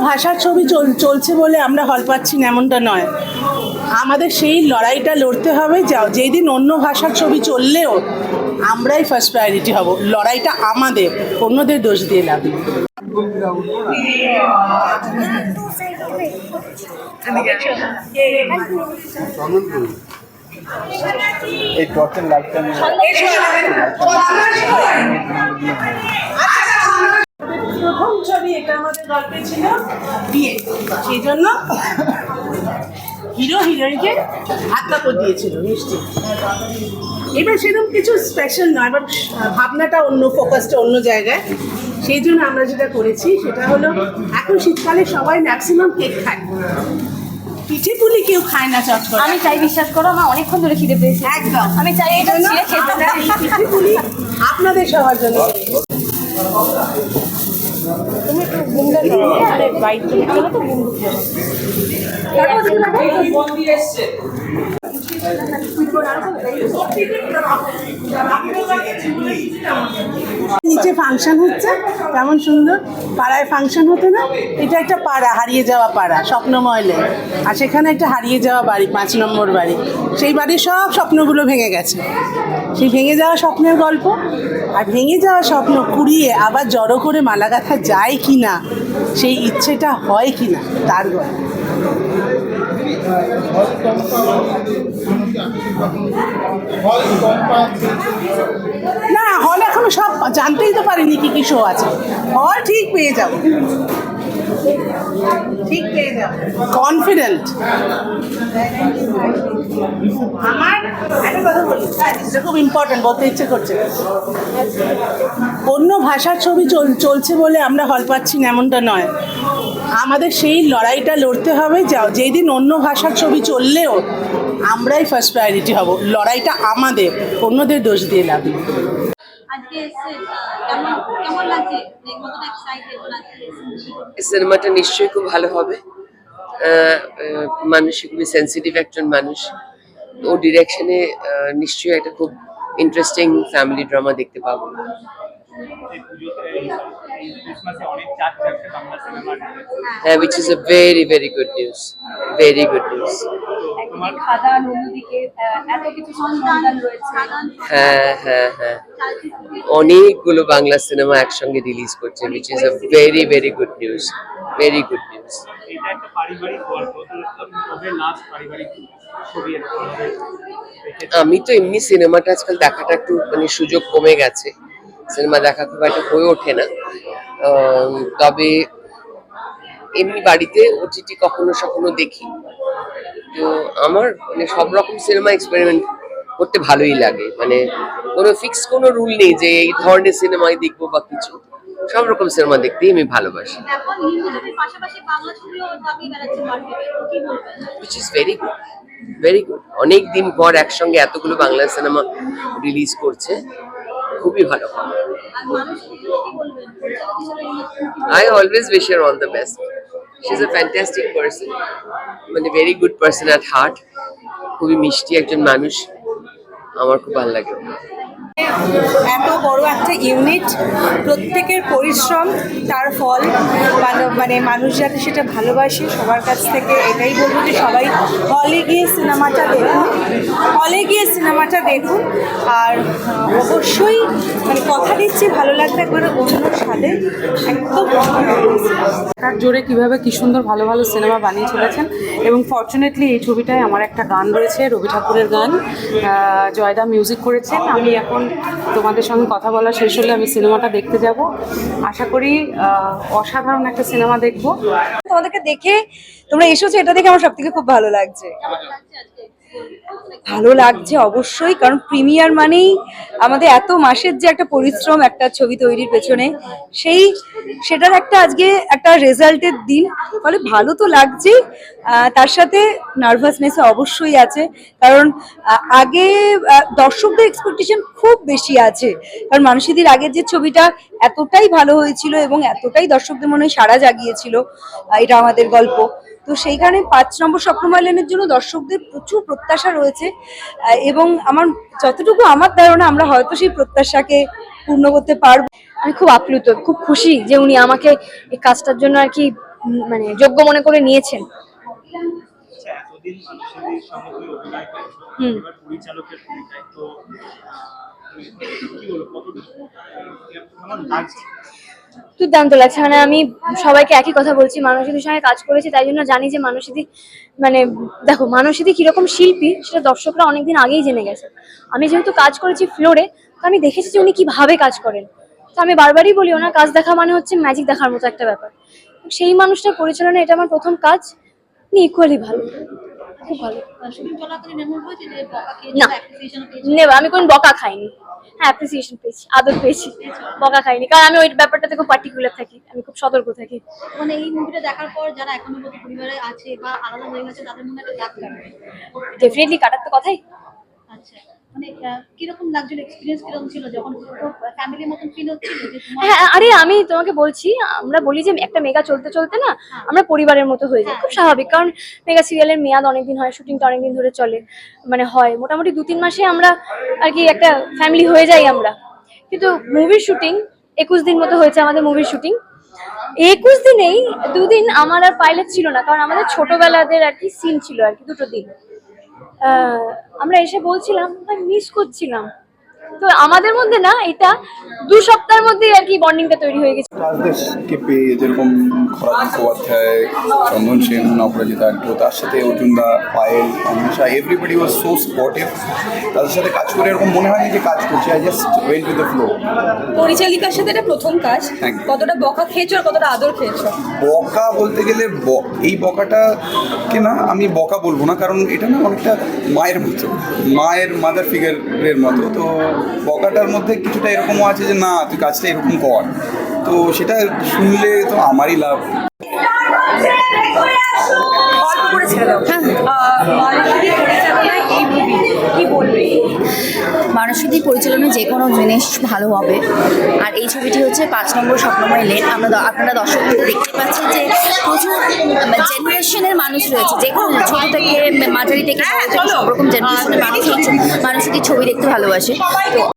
ভাষার ছবি চল- চলছে বলে আমরা হল পাচ্ছি না এমনটা নয়। আমাদের সেই লড়াইটা লড়তে হবে যা- যেই দিন অন্য ভাষার ছবি চললেও আমরাই ফার্স্ট প্রায়োরিটি হব। লড়াইটা আমাদের অন্যদের দোষ দিয়ে লাভ এই প্রথম ছবি এটা আমাদের গল্পে ছিল বিয়ে। সেই জন্য হিরো হিরোইনকে হাত কাপড় দিয়েছিল মিষ্টি এবার সেরকম কিছু স্পেশাল নয় বাট ভাবনাটা অন্য ফোকাসটা অন্য জায়গায়। সেই জন্য আমরা যেটা করেছি সেটা হলো এখন শীতকালে সবাই ম্যাক্সিমাম কেক খায়। পিঠে পুলি কেউ খায় না চটকট আমি চাই বিশ্বাস করো আমার অনেকক্ষণ ধরে খিদে পেয়েছে। একদম। আমি চাই এটা ছিঁড়ে খেতে পিঠে পুলি আপনাদের সবার জন্য। নিচে ফাংশন হচ্ছে, কেমন সুন্দর। পাড়ায় ফাংশন হতো না, এটা একটা পাড়া, হারিয়ে যাওয়া পাড়া স্বপ্নময়লে আর সেখানে একটা হারিয়ে যাওয়া বাড়ি, পাঁচ নম্বর বাড়ি। সেই বাড়ির সব স্বপ্নগুলো ভেঙে গেছে। সেই ভেঙে যাওয়া স্বপ্নের গল্প আর ভেঙে যাওয়া স্বপ্ন কুড়িয়ে আবার জড়ো করে মালা গাঁথা যায় কি না সেই ইচ্ছেটা হয় কি না তার গল্প। না, হল এখনও সব জানতেই তো পারিনি কি কি শো আছে। হল ঠিক পেয়ে যাব। ঠিক পেয়ে যাব। কনফিডেন্ট আমার, একটা কথা বলি। খুব ইম্পর্টেন্ট বলতে ইচ্ছে করছে। অন্য ভাষার ছবি চল- চলছে বলে আমরা হল পাচ্ছি না এমনটা নয়। আমাদের সেই লড়াইটা লড়তে হবে যা- যেই দিন অন্য ভাষার ছবি চললেও আমরাই ফার্স্ট প্রায়োরিটি হব। লড়াইটা আমাদের অন্যদের দোষ দিয়ে লাভ সিনেমাটা নিশ্চয়ই খুব ভালো হবে। আহ, আহ, মানুষ খুবই সেন্সিটিভ একজন মানুষ। ও ডিরেকশনে নিশ্চয়ই একটা খুব ইন্টারেস্টিং ফ্যামিলি ড্রামা দেখতে পাবো। সিনেমার হ্যাঁ which is a very very good news very good news একদিকে খাদান অন্যদিকে আহ, এত কিছু সন্তান রয়েছে। হ্যাঁ হ্যাঁ হ্যাঁ। অনেকগুলো বাংলা সিনেমা একসঙ্গে রিলিজ করছে which is a very very good news very good news আমি তো এমনি সিনেমাটা আজকাল দেখাটা একটু মানে সুযোগ কমে গেছে। সিনেমা দেখা খুব একটা হয়ে ওঠে না। তবে এমনি বাড়িতে ওটিটি কখনো সখনো দেখি। তো আমার মানে সব রকম সিনেমা এক্সপেরিমেন্ট করতে ভালোই লাগে। মানে কোনো ফিক্স কোনো রুল নেই যে এই ধরনের সিনেমাই দেখব বা কিছু। সব রকম সিনেমা দেখতেই আমি ভালোবাসি। Which is very good very good অনেক দিন পর একসঙ্গে এতগুলো বাংলা সিনেমা রিলিজ করছে। খুবই ভালো। I always wish her all the best. She's a fantastic person. মানে very good person at heart খুবই মিষ্টি একজন মানুষ আমার খুব ভালো লাগে। এত বড় একটা ইউনিট প্রত্যেকের পরিশ্রম, তার ফল, মানে- মানে মানুষ যাতে সেটা ভালোবাসে, সবার কাছ থেকে এটাই বলব যে সবাই হলে গিয়ে সিনেমাটা দেখুন হলে গিয়ে সিনেমাটা দেখুন। আর অবশ্যই মানে কথা দিচ্ছি ভালো লাগবে একবারে অন্য স্বাদে। একদম টাকার জোরে কীভাবে কি সুন্দর ভালো ভালো সিনেমা বানিয়ে চলেছেন। এবং ফর্চুনেটলি এই ছবিটায় আমার একটা গান রয়েছে রবি ঠাকুরের গান। জয়দা মিউজিক করেছেন। আমি এখন তোমাদের সঙ্গে কথা বলা শেষ হলে আমি সিনেমাটা দেখতে যাব। আশা করি অসাধারণ একটা সিনেমা দেখব। তোমাদেরকে দেখে তোমরা এসেছ এটা দেখে আমার সব থেকে খুব ভালো লাগছে। ভালো লাগছে অবশ্যই, কারণ প্রিমিয়ার মানেই আমাদের এত মাসের যে একটা পরিশ্রম, একটা ছবি তৈরির পেছনে, সেই সেটার একটা আজকে একটা রেজাল্টের দিন। ফলে ভালো তো লাগছেই তার সাথে নার্ভাসনেস অবশ্যই আছে, কারণ আগে দর্শকদের এক্সপেকটেশন খুব বেশি আছে, কারণ মানুষেদের আগের যে ছবিটা এতটাই ভালো হয়েছিল এবং এতটাই দর্শকদের মনে সাড়া জাগিয়েছিল এটা আমাদের গল্প। তো সেইখানে পাঁচ নম্বর স্বপ্নময় লেনের জন্য দর্শকদের প্রচুর প্রত্যাশা রয়েছে। এবং আমার যতটুকু আমার ধারণা আমরা হয়তো সেই প্রত্যাশাকে পূর্ণ করতে পারব। আমি খুব আপ্লুত খুব খুশি যে উনি আমাকে এই কাজটার জন্য আর কি মানে যোগ্য মনে করে নিয়েছেন। দুর্দান্ত লাগছে। মানে আমি সবাইকে একই কথা বলছি মানসীদের সঙ্গে কাজ করেছি, তাই জন্য জানি যে মানসীদি মানে দেখো মানসীদি কীরকম শিল্পী, সেটা দর্শকরা অনেকদিন আগেই জেনে গেছে। আমি যেহেতু কাজ করেছি ফ্লোরে, তো আমি দেখেছি যে উনি কীভাবে কাজ করেন। তো আমি বারবারই বলি, ওনার কাজ দেখা মানে হচ্ছে ম্যাজিক দেখার মতো একটা ব্যাপার। সেই মানুষটার পরিচালনা, এটা আমার প্রথম কাজ ইকুয়ালি ভালো। খুব ভালো। না। নেবা আমি কোনো বকা খাইনি। হ্যাঁ অ্যাপ্রিসিয়েশন পেয়েছি আদর পেয়েছি বকা খাইনি। কারণ আমি ওই ব্যাপারটাতে খুব পার্টিকুলার থাকি আমি খুব সতর্ক থাকি। মানে এই মুভিটা দেখার পর যারা এখনও পরিবারে আছে বা আলাদা হয়ে গেছে তাদের মনে একটা দাগ কাটবে। ডেফিনেটলি কাটার তো কথাই। আচ্ছা। মানে কীরকম লাগছিল এক্সপিরিয়েন্স কীরকম ছিল যখন ফ্যামিলির মতন ফিল হচ্ছিল যে হ্যাঁ আরে আমি তোমাকে বলছি আমরা বলি যে একটা মেগা চলতে চলতে না আমরা পরিবারের মতো হয়ে যাই। খুব স্বাভাবিক কারণ মেগা সিরিয়ালের মেয়াদ অনেকদিন হয় শুটিংটা অনেকদিন ধরে চলে মানে হয়। মোটামুটি দু তিন মাসে আমরা আর কি একটা ফ্যামিলি হয়ে যাই আমরা। কিন্তু মুভির শুটিং একুশ দিন মতো হয়েছে আমাদের মুভির শুটিং একুশ দিনেই দুদিন আমার আর পাইলট ছিল না কারণ আমাদের ছোটবেলাদের আর কি সিন ছিল আর কি দুটো দিন। আমরা এসে বলছিলাম মিস করছিলাম। তো আমাদের মধ্যে না এটা দু সপ্তাহের মধ্যেই আর কি বন্ডিংটা তৈরি হয়ে গেছে। কাজদেরকে পেয়ে যেরকম খরাজ মুখোপাধ্যায় চন্দন সেন অপরাজিতা আন্টু তার সাথে Arjun da Payel Amisha everybody was so sportive তাদের সাথে কাজ করে এরকম মনে হয়নি যে কাজ করছি I just went with the flow পরিচালিকার সাথে এটা প্রথম কাজ। কতটা বকা খেয়েছো আর কতটা আদর খেয়েছো? বকা বলতে গেলে ব- এই বকাটাকে না আমি বকা বলব না কারণ এটা না অনেকটা মায়ের মতো মায়ের মাদার ফিগারের মতো তো বকাটার মধ্যে কিছুটা এরকমও আছে যে, না, তুই কাজটা এরকম কর। তো সেটা শুনলে তো আমারই লাভ। মানসিক পরিচালনা যে কোনো জিনিস ভালো হবে। আর এই ছবিটি হচ্ছে পাঁচ নম্বর স্বপ্নময় লেন। আমরা আপনারা দর্শক দেখতে পাচ্ছি যে প্রচুর জেনারেশনের মানুষ রয়েছে। যে কোনো ছোট থেকে মাঝারি থেকে সব রকম জেনারেশনের মানুষ মানুষ ছবি দেখতে ভালোবাসে। তো